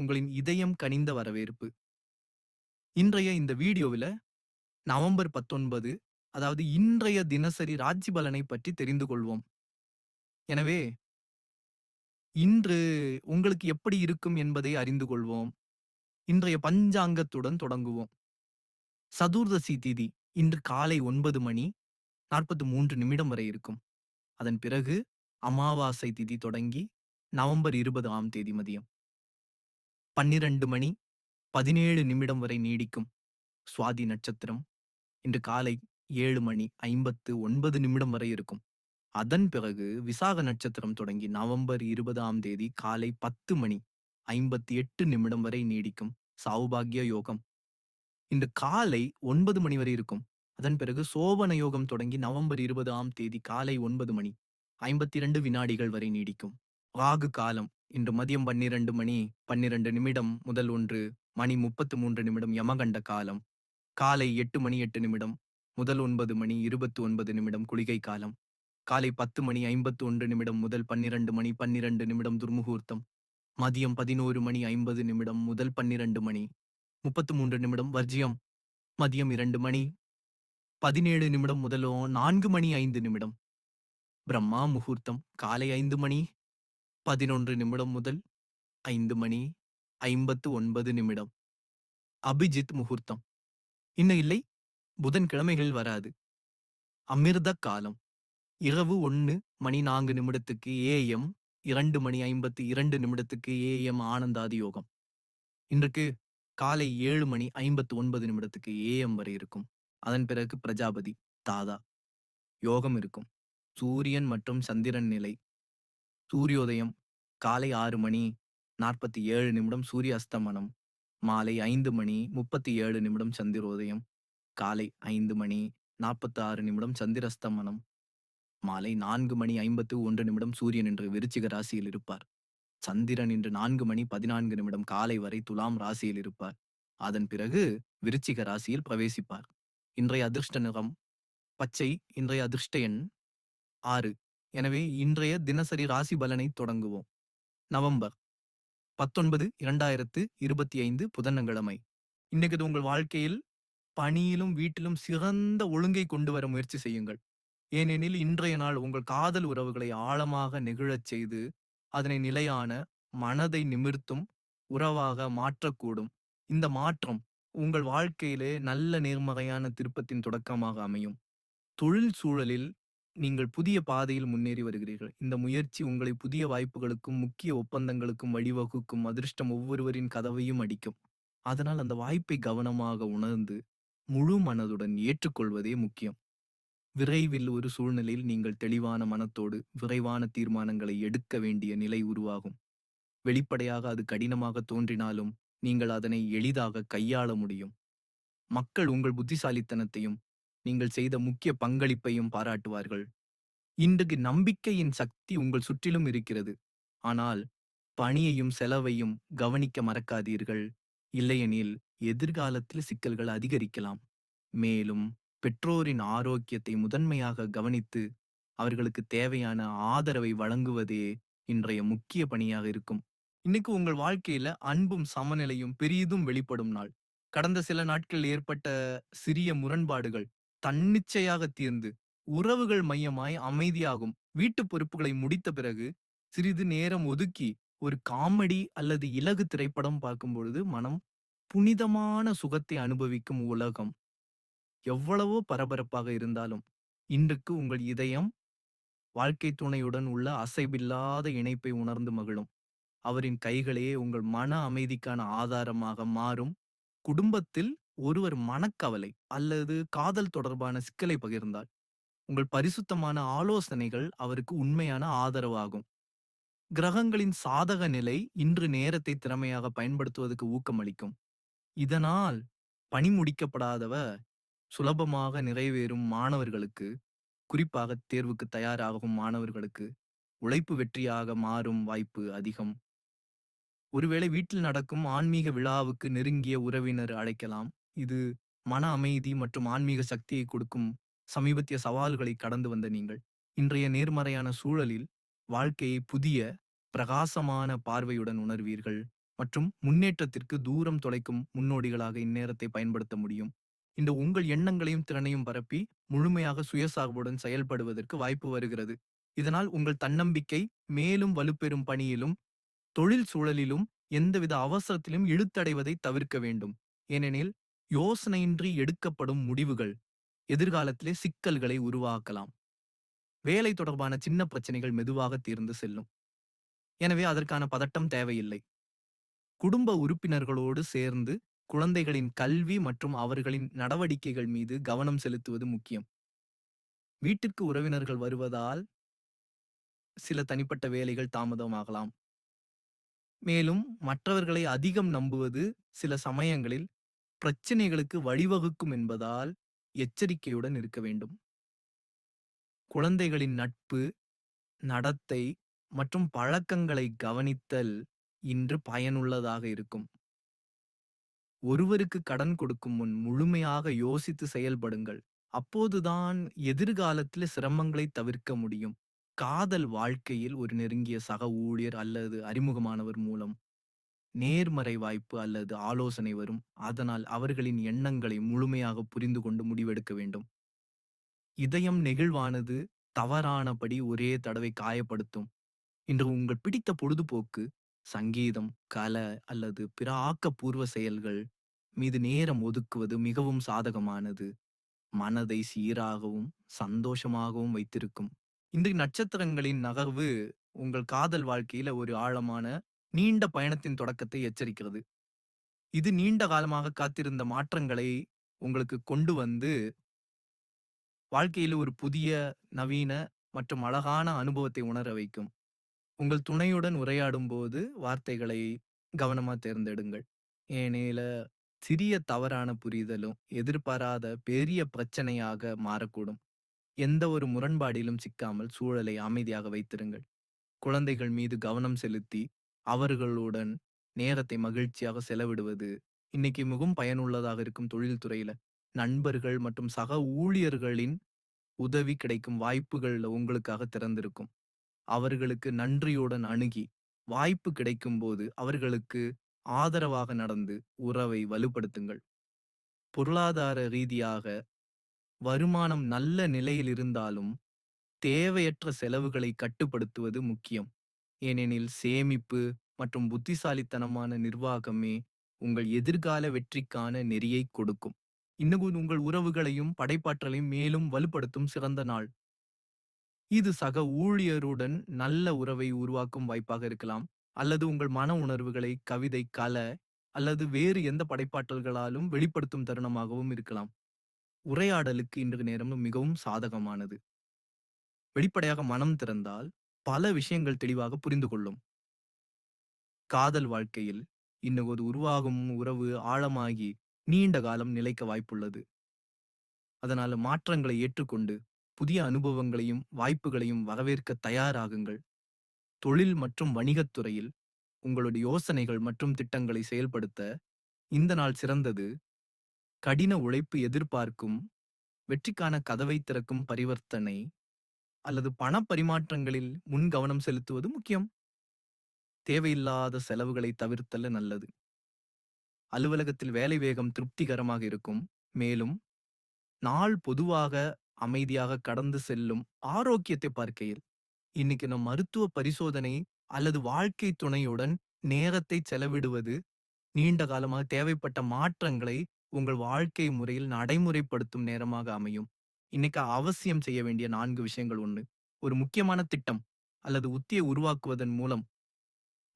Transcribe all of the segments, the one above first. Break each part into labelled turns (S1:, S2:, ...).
S1: உங்களின் இதயம் கனிந்த வரவேற்பு. இன்றைய இந்த வீடியோவில நவம்பர் 19 அதாவது இன்றைய தினசரி ராசி பலனை பற்றி தெரிந்து கொள்வோம். எனவே இன்று உங்களுக்கு எப்படி இருக்கும் என்பதை அறிந்து கொள்வோம். இன்றைய பஞ்சாங்கத்துடன் தொடங்குவோம். சதுர்தசி திதி இன்று காலை ஒன்பது மணி 43 நிமிடம் வரை இருக்கும். அதன் பிறகு அமாவாசை திதி தொடங்கி நவம்பர் 20 ஆம் தேதி மதியம் 12 மணி 17 நிமிடம் வரை நீடிக்கும். சுவாதி நட்சத்திரம் இன்று காலை ஏழு மணி 59 நிமிடம் வரை இருக்கும். அதன் பிறகு விசாக நட்சத்திரம் தொடங்கி நவம்பர் இருபதாம் தேதி காலை 10 மணி 58 நிமிடம் வரை நீடிக்கும். சௌபாகிய யோகம் இன்று காலை ஒன்பது மணி வரை இருக்கும். அதன் பிறகு சோபன யோகம் தொடங்கி நவம்பர் இருபதாம் தேதி காலை ஒன்பது மணி 52 வினாடிகள் வரை நீடிக்கும். ராகு காலம் இன்று மதியம் பன்னிரண்டு மணி பன்னிரண்டு நிமிடம் முதல் ஒன்று மணி முப்பத்து மூன்று நிமிடம் யமகண்ட காலம். காலை எட்டு மணி எட்டு நிமிடம் முதல் ஒன்பது மணி இருபத்து ஒன்பது நிமிடம் குளிகை காலம். காலை பத்து மணி ஐம்பத்து ஒன்று நிமிடம் முதல் பன்னிரண்டு மணி பன்னிரண்டு நிமிடம் துர்முகூர்த்தம். மதியம் பதினோரு மணி ஐம்பது நிமிடம் முதல் பன்னிரண்டு மணி முப்பத்து மூன்று நிமிடம் வர்ஜியம். மதியம் இரண்டு மணி பதினேழு நிமிடம் முதலோ நான்கு மணி ஐந்து நிமிடம். பிரம்மா முகூர்த்தம். காலை ஐந்து மணி 11 நிமிடம் முதல் ஐந்து மணி 59 நிமிடம். அபிஜித் முகூர்த்தம் இன்னும் இல்லை புதன்கிழமைகள் வராது. அமிர்த காலம் இரவு ஒன்று மணி நான்கு நிமிடத்துக்கு ஏஎம் இரண்டு மணி 52 நிமிடத்துக்கு ஏஎம் ஆனந்தாதி யோகம். இன்றைக்கு காலை ஏழு மணி 59 நிமிடத்துக்கு ஏஎம் வரை இருக்கும். அதன் பிறகு பிரஜாபதி தாதா யோகம் இருக்கும். சூரியன் மற்றும் சந்திரன் நிலை சூரியோதயம் காலை ஆறு மணி 47 நிமிடம் சூரிய அஸ்தமனம். மாலை ஐந்து மணி 37 நிமிடம் சந்திரோதயம். காலை ஐந்து மணி 46 நிமிடம் சந்திரஸ்தமனம். மாலை நான்கு மணி 51 நிமிடம் சூரியன் என்று விருச்சிக ராசியில் இருப்பார். சந்திரன் இன்று நான்கு மணி 14 நிமிடம் காலை வரை துலாம் ராசியில் இருப்பார். அதன் பிறகு விருச்சிக ராசியில் பிரவேசிப்பார். இன்றைய அதிர்ஷ்ட நிறம் பச்சை இன்றைய அதிர்ஷ்ட எண் ஆறு எனவே இன்றைய தினசரி ராசி பலனை தொடங்குவோம். நவம்பர் பத்தொன்பது இரண்டாயிரத்து இருபத்தி ஐந்து புதனங்கிழமை இன்னைக்கு உங்கள் வாழ்க்கையில் பணியிலும் வீட்டிலும் சிறந்த ஒழுங்கை கொண்டு வர முயற்சி செய்யுங்கள். ஏனெனில் இன்றைய நாள் உங்கள் காதல் உறவுகளை ஆழமாக நெகிழச் செய்து அதனை நிலையான மனதை நிமிர்த்தும் உறவாக மாற்றக்கூடும். இந்த மாற்றம் உங்கள் வாழ்க்கையிலே நல்ல நேர்மறையான திருப்பத்தின் தொடக்கமாக அமையும். தொழில் சூழலில் நீங்கள் புதிய பாதையில் முன்னேறி வருகிறீர்கள். இந்த முயற்சி உங்களை புதிய வாய்ப்புகளுக்கும் முக்கிய ஒப்பந்தங்களுக்கும் வழிவகுக்கும் அதிர்ஷ்டம் ஒவ்வொருவரின் கதவையும் அடிக்கும். அதனால் அந்த வாய்ப்பை கவனமாக உணர்ந்து முழு மனதுடன் ஏற்றுக்கொள்வதே முக்கியம். விரைவில் ஒரு சூழ்நிலையில் நீங்கள் தெளிவான மனத்தோடு விரைவான தீர்மானங்களை எடுக்க வேண்டிய நிலை உருவாகும். வெளிப்படையாக அது கடினமாக தோன்றினாலும் நீங்கள் அதனை எளிதாக கையாள முடியும். மக்கள் உங்கள் புத்திசாலித்தனத்தையும் நீங்கள் செய்த முக்கிய பங்களிப்பையும் பாராட்டுவார்கள். இன்றைக்கு நம்பிக்கையின் சக்தி உங்கள் சுற்றிலும் இருக்கிறது. ஆனால் பணியையும் செலவையும் கவனிக்க மறக்காதீர்கள். இல்லையெனில் எதிர்காலத்தில் சிக்கல்கள் அதிகரிக்கலாம். மேலும் பெற்றோரின் ஆரோக்கியத்தை முதன்மையாக கவனித்து அவர்களுக்கு தேவையான ஆதரவை வழங்குவதே இன்றைய முக்கிய பணியாக இருக்கும். இன்னைக்கு உங்கள் வாழ்க்கையில அன்பும் சமநிலையும் பெரிதும் வெளிப்படும் நாள். கடந்த சில நாட்கள் ஏற்பட்ட சிறிய முரண்பாடுகள் தன்னிச்சையாக தீர்ந்து உறவுகள் மையமாய் அமைதியாகும். வீட்டு பொறுப்புகளை முடித்த பிறகு சிறிது நேரம் ஒதுக்கி ஒரு காமெடி அல்லது இலகு திரைப்படம் பார்க்கும் பொழுது மனம் புனிதமான சுகத்தை அனுபவிக்கும் உலகம். எவ்வளவோ பரபரப்பாக இருந்தாலும் இன்றுக்கு உங்கள் இதயம் வாழ்க்கை துணையுடன் உள்ள அசைவில்லாத இணைப்பை உணர்ந்து மகிழும். அவரின் கைகளே உங்கள் மன அமைதிக்கான ஆதாரமாக மாறும். குடும்பத்தில் ஒருவர் மனக்கவலை அல்லது காதல் தொடர்பான சிக்கலை பகிர்ந்தால் உங்கள் பரிசுத்தமான ஆலோசனைகள் அவருக்கு உண்மையான ஆதரவாகும். கிரகங்களின் சாதக நிலை இன்று நேரத்தை திறமையாக பயன்படுத்துவதற்கு ஊக்கமளிக்கும். இதனால் பணி முடிக்கப்படாதவ சுலபமாக நிறைவேறும் மாணவர்களுக்கு குறிப்பாக தேர்வுக்கு தயாராகும் மாணவர்களுக்கு உழைப்பு வெற்றியாக மாறும் வாய்ப்பு அதிகம். ஒருவேளை வீட்டில் நடக்கும் ஆன்மீக விழாவுக்கு நெருங்கிய உறவினர் அழைக்கலாம். இது மன அமைதி மற்றும் ஆன்மீக சக்தியை கொடுக்கும் சமீபத்திய சவால்களை கடந்து வந்த நீங்கள் இன்றைய நேர்மறையான சூழலில் வாழ்க்கையை புதிய பிரகாசமான பார்வையுடன் உணர்வீர்கள் மற்றும் முன்னேற்றத்திற்கு தூரம் தொலைக்கும் முன்னோடிகளாக இந்நேரத்தை பயன்படுத்த முடியும். இந்த உங்கள் எண்ணங்களையும் திறனையும் பரப்பி முழுமையாக சுயசார்புடன் செயல்படுவதற்கு வாய்ப்பு வருகிறது. இதனால் உங்கள் தன்னம்பிக்கை மேலும் வலுப்பெறும் பணியிலும், தொழில் சூழலிலும் எந்தவித அவசரத்திலும் இழுத்தடைவதை தவிர்க்க வேண்டும். ஏனெனில் யோசனையின்றி எடுக்கப்படும் முடிவுகள் எதிர்காலத்திலே சிக்கல்களை உருவாக்கலாம். வேலை தொடர்பான சின்ன பிரச்சனைகள் மெதுவாக தீர்ந்து செல்லும். எனவே அதற்கான பதட்டம் தேவையில்லை. குடும்ப உறுப்பினர்களோடு சேர்ந்து குழந்தைகளின் கல்வி மற்றும் அவர்களின் நடவடிக்கைகள் மீது கவனம் செலுத்துவது முக்கியம். வீட்டிற்கு உறவினர்கள் வருவதால் சில தனிப்பட்ட வேலைகள் தாமதமாகலாம். மேலும் மற்றவர்களை அதிகம் நம்புவது சில சமயங்களில் பிரச்சனைகளுக்கு வழிவகுக்கும் என்பதால் எச்சரிக்கையுடன் இருக்க வேண்டும். குழந்தைகளின் நட்பு, நடத்தை மற்றும் பழக்கங்களை கவனித்தல் இன்று பயனுள்ளதாக இருக்கும். ஒருவருக்கு கடன் கொடுக்கும் முன் முழுமையாக யோசித்து செயல்படுங்கள். அப்போதுதான் எதிர்காலத்தில் சிரமங்களை தவிர்க்க முடியும். காதல் வாழ்க்கையில் ஒரு நெருங்கிய சக ஊழியர் அல்லது அறிமுகமானவர் மூலம் நேர்மறை வாய்ப்பு அல்லது ஆலோசனை வரும். அதனால் அவர்களின் எண்ணங்களை முழுமையாக புரிந்து கொண்டு முடிவெடுக்க வேண்டும். இதயம் நெகிழ்வானது தவறானபடி ஒரே தடவை காயப்படுத்தும். இன்று உங்கள் பிடித்த பொழுதுபோக்கு, சங்கீதம், கலை அல்லது பிற ஆக்கப்பூர்வ செயல்கள் மீது நேரம் ஒதுக்குவது மிகவும் சாதகமானது. மனதை சீராகவும், சந்தோஷமாகவும் வைத்திருக்கும். இந்த நட்சத்திரங்களின் நகர்வு உங்கள் காதல் வாழ்க்கையில ஒரு ஆழமான, நீண்ட பயணத்தின் தொடக்கத்தை எச்சரிக்கிறது. இது நீண்ட காலமாக காத்திருந்த மாற்றங்களை உங்களுக்கு கொண்டு வந்து வாழ்க்கையில ஒரு புதிய, நவீன மற்றும் அழகான அனுபவத்தை உணர வைக்கும். உங்கள் துணையுடன் உரையாடும்போது வார்த்தைகளை கவனமா தேர்ந்தெடுங்கள். ஏனேல சிறிய தவறான புரிதலும் எதிர்பாராத பெரிய பிரச்சனையாக மாறக்கூடும். எந்த ஒரு முரண்பாடிலும் சிக்காமல் சூழலை அமைதியாக வைத்திருங்கள். குழந்தைகள் மீது கவனம் செலுத்தி அவர்களுடன் நேரத்தை மகிழ்ச்சியாக செலவிடுவது இன்னைக்கு மிகவும் பயனுள்ளதாக இருக்கும் தொழில்துறையில நண்பர்கள் மற்றும் சக ஊழியர்களின் உதவி கிடைக்கும் வாய்ப்புகள்ல உங்களுக்காக திறந்திருக்கும். அவர்களுக்கு நன்றியுடன் அணுகி, வாய்ப்பு கிடைக்கும்போது அவர்களுக்கு ஆதரவாக நடந்து உறவை வலுப்படுத்துங்கள். பொருளாதார ரீதியாக வருமானம் நல்ல நிலையில் இருந்தாலும், தேவையற்ற செலவுகளை கட்டுப்படுத்துவது முக்கியம். ஏனெனில் சேமிப்பு மற்றும் புத்திசாலித்தனமான நிர்வாகமே உங்கள் எதிர்கால வெற்றிக்கான நெறியைக் கொடுக்கும். இன்னும் உங்கள் உறவுகளையும் படைப்பாற்றலையும் மேலும் வலுப்படுத்தும் சிறந்த நாள். இது சக ஊழியருடன் நல்ல உறவை உருவாக்கும் வாய்ப்பாக இருக்கலாம். அல்லது உங்கள் மன உணர்வுகளை கவிதை, கலை அல்லது வேறு எந்த படைப்பாற்றல்களாலும் வெளிப்படுத்தும் தருணமாகவும் இருக்கலாம். உரையாடலுக்கு இன்று நேரம் மிகவும் சாதகமானது. வெளிப்படையாக மனம் திறந்தால் பல விஷயங்கள் தெளிவாக புரிந்து கொள்ளும். காதல் வாழ்க்கையில் இன்னும் உருவாகும் உறவு ஆழமாகி நீண்ட காலம் நிலைக்க வாய்ப்புள்ளது. அதனால மாற்றங்களை ஏற்றுக்கொண்டு புதிய அனுபவங்களையும் வாய்ப்புகளையும் வரவேற்க தயாராகுங்கள். தொழில் மற்றும் வணிகத் துறையில் உங்களுடைய யோசனைகள் மற்றும் திட்டங்களை செயல்படுத்த இந்த நாள் சிறந்தது. கடின உழைப்பு எதிர்பார்க்கும் வெற்றிக்கான கதவை திறக்கும் பரிவர்த்தனை அல்லது பண பரிமாற்றங்களில் முன் கவனம் செலுத்துவது முக்கியம். தேவையில்லாத செலவுகளை தவிர்த்தல் நல்லது. அலுவலகத்தில் வேலை வேகம் திருப்திகரமாக இருக்கும். மேலும் நாள் பொதுவாக அமைதியாக கடந்து செல்லும் ஆரோக்கியத்தை பார்க்கையில் இன்னைக்கு நம் மருத்துவ பரிசோதனை அல்லது வாழ்க்கை துணையுடன் நேரத்தை செலவிடுவது நீண்ட காலமாக தேவைப்பட்ட மாற்றங்களை உங்கள் வாழ்க்கை முறையில் நடைமுறைப்படுத்தும் நேரமாக அமையும். இன்னைக்கு அவசியம் செய்ய வேண்டிய நான்கு விஷயங்கள் ஒன்று ஒரு முக்கியமான திட்டம் அல்லது உத்தியை உருவாக்குவதன் மூலம்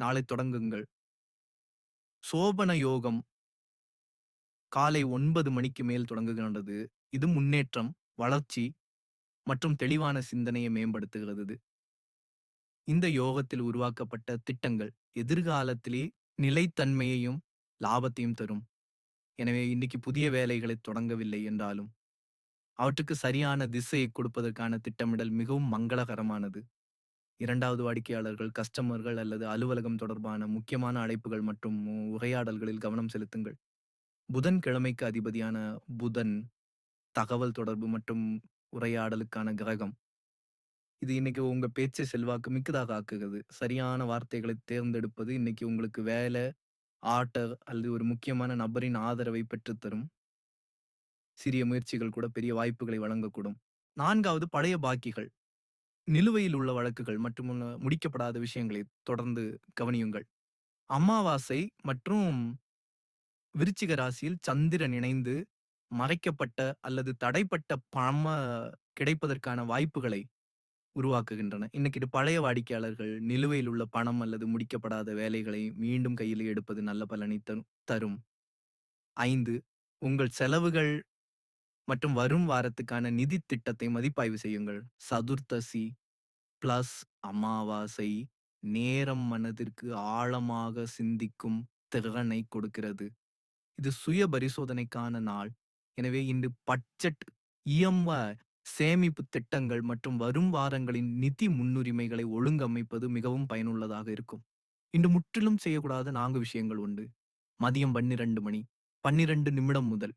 S1: நாளை தொடங்குங்கள். சோபன யோகம் காலை ஒன்பது மணிக்கு மேல் தொடங்குகின்றது. இது முன்னேற்றம், வளர்ச்சி மற்றும் தெளிவான சிந்தனையை மேம்படுத்துகிறது. இந்த யோகத்தில் உருவாக்கப்பட்ட திட்டங்கள் எதிர்காலத்திலே நிலைத்தன்மையையும் லாபத்தையும் தரும். எனவே இன்னைக்கு புதிய வேலைகளை தொடங்கவில்லை என்றாலும், அவற்றுக்கு சரியான திசையை கொடுப்பதற்கான திட்டமிடல் மிகவும் மங்களகரமானது. இரண்டாவது வாடிக்கையாளர்கள், கஸ்டமர்கள் அல்லது அலுவலகம் தொடர்பான முக்கியமான அழைப்புகள் மற்றும் உரையாடல்களில் கவனம் செலுத்துங்கள். புதன் கிழமைக்கு அதிபதியான புதன், தகவல் தொடர்பு மற்றும் உரையாடலுக்கான கிரகம். இது இன்னைக்கு உங்க பேச்சை செல்வாக்கு மிக்கதாக ஆக்குகிறது. சரியான வார்த்தைகளை தேர்ந்தெடுப்பது இன்னைக்கு உங்களுக்கு வேலை ஆர்டர் அல்லது ஒரு முக்கியமான நபரின் ஆதரவை பெற்றுத்தரும். சிறிய முயற்சிகள் கூட பெரிய வாய்ப்புகளை வழங்கக்கூடும். நான்காவது பழைய பாக்கிகள். நிலுவையில் உள்ள வழக்குகள் மற்றும் முடிக்கப்படாத விஷயங்களை தொடர்ந்து கவனியுங்கள். அமாவாசை மற்றும் விருச்சிக ராசியில் சந்திரன் இணைந்து மறைக்கப்பட்ட அல்லது தடைப்பட்ட பணம கிடைப்பதற்கான வாய்ப்புகளை உருவாக்குகின்றன. இன்னைக்கு இது பழைய வாடிக்கையாளர்கள் நிலுவையில் உள்ள பணம் அல்லது முடிக்கப்படாத வேலைகளை மீண்டும் கையில் எடுப்பது நல்ல பலனை தரும் தரும். ஐந்து உங்கள் செலவுகள் மற்றும் வரும் வாரத்துக்கான நிதி திட்டத்தை மதிப்பாய்வு செய்யுங்கள். சதுர்த்தசி பிளஸ் அமாவாசை நேரம் மனதிற்கு ஆழமாக சிந்திக்கும் திறனை கொடுக்கிறது. இது சுய பரிசோதனைக்கான நாள். எனவே இன்று பட்ஜெட், இயம்ப சேமிப்பு திட்டங்கள் மற்றும் வரும் வாரங்களின் நிதி முன்னுரிமைகளை ஒழுங்கமைப்பது மிகவும் பயனுள்ளதாக இருக்கும். இன்று முற்றிலும் செய்யக்கூடாத நான்கு விஷயங்கள் உண்டு. மதியம் 12 மணி 12 நிமிடம் முதல்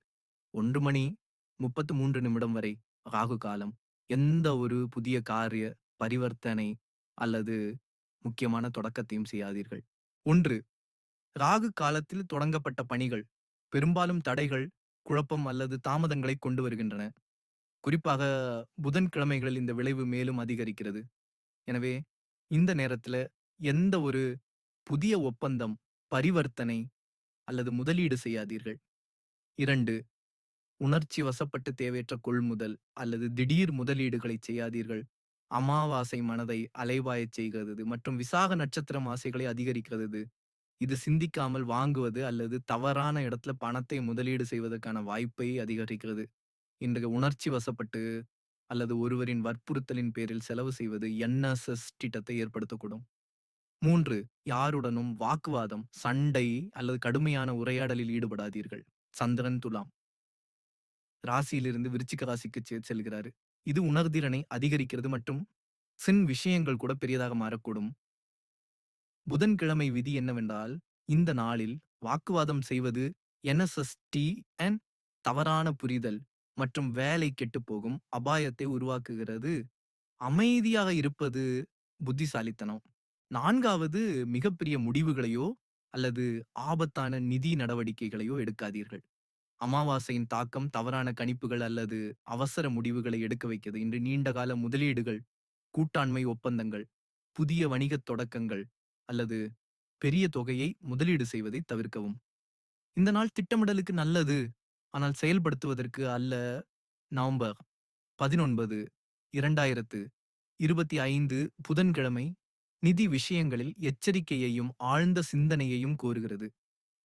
S1: ஒன்று மணி 33 நிமிடம் வரை ராகு காலம். எந்த ஒரு புதிய காரிய பரிவர்த்தனை அல்லது முக்கியமான தொடக்கத்தையும் செய்யாதீர்கள். ஒன்று ராகு காலத்தில் தொடங்கப்பட்ட பணிகள் பெரும்பாலும் தடைகள், குழப்பம் அல்லது தாமதங்களை கொண்டு வருகின்றன. குறிப்பாக புதன்கிழமைகளில் இந்த விளைவு மேலும் அதிகரிக்கிறது. எனவே இந்த நேரத்தில் எந்த ஒரு புதிய ஒப்பந்தம், பரிவர்த்தனை அல்லது முதலீடு செய்யாதீர்கள். இரண்டு உணர்ச்சி வசப்பட்டு தேவையற்ற கொள்முதல் அல்லது திடீர் முதலீடுகளை செய்யாதீர்கள். அமாவாசை மனதை அலைவாயச் செய்கிறது மற்றும் விசாக நட்சத்திரம் ஆசைகளை அதிகரிக்கிறது. இது சிந்திக்காமல் வாங்குவது அல்லது தவறான இடத்துல பணத்தை முதலீடு செய்வதற்கான வாய்ப்பை அதிகரிக்கிறது. இன்றைய உணர்ச்சி வசப்பட்டு அல்லது ஒருவரின் வற்புறுத்தலின் பேரில் செலவு செய்வது என்எஸ்எஸ் திட்டத்தை ஏற்படுத்தக்கூடும். மூன்று யாருடனும் வாக்குவாதம், சண்டை அல்லது கடுமையான உரையாடலில் ஈடுபடாதீர்கள். சந்திரன் துலாம் ராசியிலிருந்து விருச்சிக ராசிக்கு செல்கிறாரு. இது உணர்திறனை அதிகரிக்கிறது மற்றும் சின் விஷயங்கள் கூட பெரியதாக மாறக்கூடும். புதன்கிழமை விதி என்னவென்றால், இந்த நாளில் வாக்குவாதம் செய்வது என்எஸ்எஸ்டி அண்ட் தவறான புரிதல் மற்றும் வேலை கெட்டுப்போகும் அபாயத்தை உருவாக்குகிறது. அமைதியாக இருப்பது புத்திசாலித்தனம். நான்காவது மிகப்பெரிய முடிவுகளையோ அல்லது ஆபத்தான நிதி நடவடிக்கைகளையோ எடுக்காதீர்கள். அமாவாசையின் தாக்கம் தவறான கணிப்புகள் அல்லது அவசர முடிவுகளை எடுக்க வைக்கிறது. இன்று நீண்டகால முதலீடுகள், கூட்டாண்மை ஒப்பந்தங்கள், புதிய வணிகத் தொடக்கங்கள் அல்லது பெரிய தொகையை முதலீடு செய்வதை தவிர்க்கவும். இந்த நாள் திட்டமிடலுக்கு நல்லது. ஆனால் செயல்படுத்துவதற்கு அல்ல. நவம்பர் 19, 2025 புதன்கிழமை நிதி விஷயங்களில் எச்சரிக்கையையும் ஆழ்ந்த சிந்தனையையும் கோருகிறது.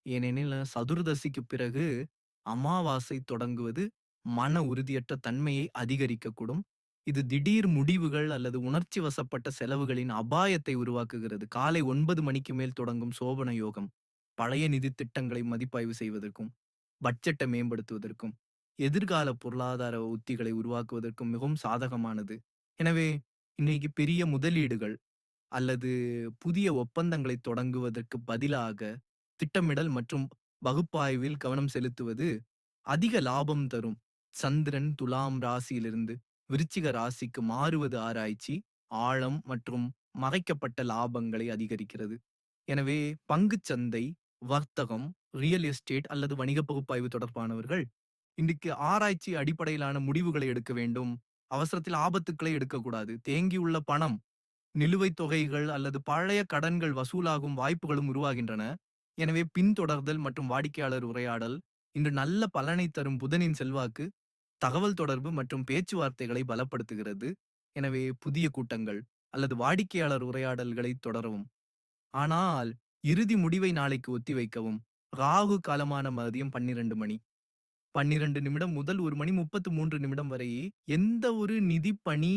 S1: ஏனெனில் சதுர்தசிக்கு பிறகு அமாவாசை தொடங்குவது மன உறுதியற்ற தன்மையை அதிகரிக்கக்கூடும். இது திடீர் முடிவுகள் அல்லது உணர்ச்சி வசப்பட்ட செலவுகளின் அபாயத்தை உருவாக்குகிறது. காலை ஒன்பது மணிக்கு மேல் தொடங்கும் சோபன யோகம், பழைய நிதி திட்டங்களை மதிப்பாய்வு செய்வதற்கும், பட்ஜெட்டை மேம்படுத்துவதற்கும், எதிர்கால பொருளாதார உத்திகளை உருவாக்குவதற்கும் மிகவும் சாதகமானது. எனவே இன்னைக்கு பெரிய முதலீடுகள் அல்லது புதிய ஒப்பந்தங்களை தொடங்குவதற்கு பதிலாக திட்டமிடல் மற்றும் பகுப்பாய்வில் கவனம் செலுத்துவது அதிக லாபம் தரும். சந்திரன் துலாம் ராசியிலிருந்து விருச்சிக ராசிக்கு மாறுவது ஆராய்ச்சி, ஆழம் மற்றும் மறைக்கப்பட்ட லாபங்களை அதிகரிக்கிறது. எனவே பங்குச் சந்தை, வர்த்தகம், ரியல் எஸ்டேட் அல்லது வணிக பகுப்பாய்வு தொடர்பானவர்கள் இன்றைக்கு ஆராய்ச்சி அடிப்படையிலான முடிவுகளை எடுக்க வேண்டும். அவசரத்தில் ஆபத்துக்களை எடுக்கக்கூடாது. தேங்கியுள்ள பணம், நிலுவைத் தொகைகள் அல்லது பழைய கடன்கள் வசூலாகும் வாய்ப்புகளும் உருவாகின்றன. எனவே பின்தொடர்தல் மற்றும் வாடிக்கையாளர் உரையாடல் இன்று நல்ல பலனை தரும் புதனின் செல்வாக்கு தகவல் தொடர்பு மற்றும் பேச்சுவார்த்தைகளை பலப்படுத்துகிறது. எனவே புதிய கூட்டங்கள் அல்லது வாடிக்கையாளர் உரையாடல்களை தொடரவும். ஆனால் இறுதி முடிவை நாளைக்கு ஒத்திவைக்கவும். ராகு காலமான மதியம் 12 மணி 12 நிமிடம் முதல் ஒரு மணி 33 நிமிடம் வரை எந்த ஒரு நிதி பணி,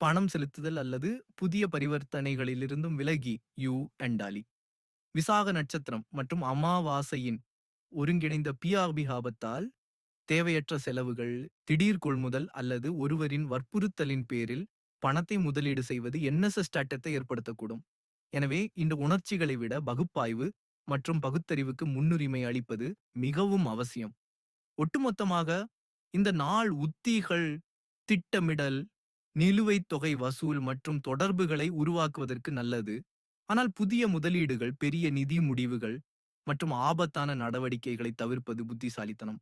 S1: பணம் செலுத்துதல் அல்லது புதிய பரிவர்த்தனைகளிலிருந்தும் விலகி யூ அண்டாலி. விசாக நட்சத்திரம் மற்றும் அமாவாசையின் ஒருங்கிணைந்த பிஆர்பி ஆபத்தால் தேவையற்ற செலவுகள், திடீர் கொள்முதல் அல்லது ஒருவரின் வற்புறுத்தலின் பேரில் பணத்தை முதலீடு செய்வது என்எஸ்எஸ் சட்டத்தை ஏற்படுத்தக்கூடும். எனவே இந்த உணர்ச்சிகளை விட பகுப்பாய்வு மற்றும் பகுத்தறிவுக்கு முன்னுரிமை அளிப்பது மிகவும் அவசியம். ஒட்டுமொத்தமாக இந்த நாள் உத்திகள், திட்டமிடல், நிலுவைத் தொகை வசூல் மற்றும் தொடர்புகளை உருவாக்குவதற்கு நல்லது. ஆனால் புதிய முதலீடுகள் பெரிய நிதி முடிவுகள் மற்றும் ஆபத்தான நடவடிக்கைகளை தவிர்ப்பது புத்திசாலித்தனம்.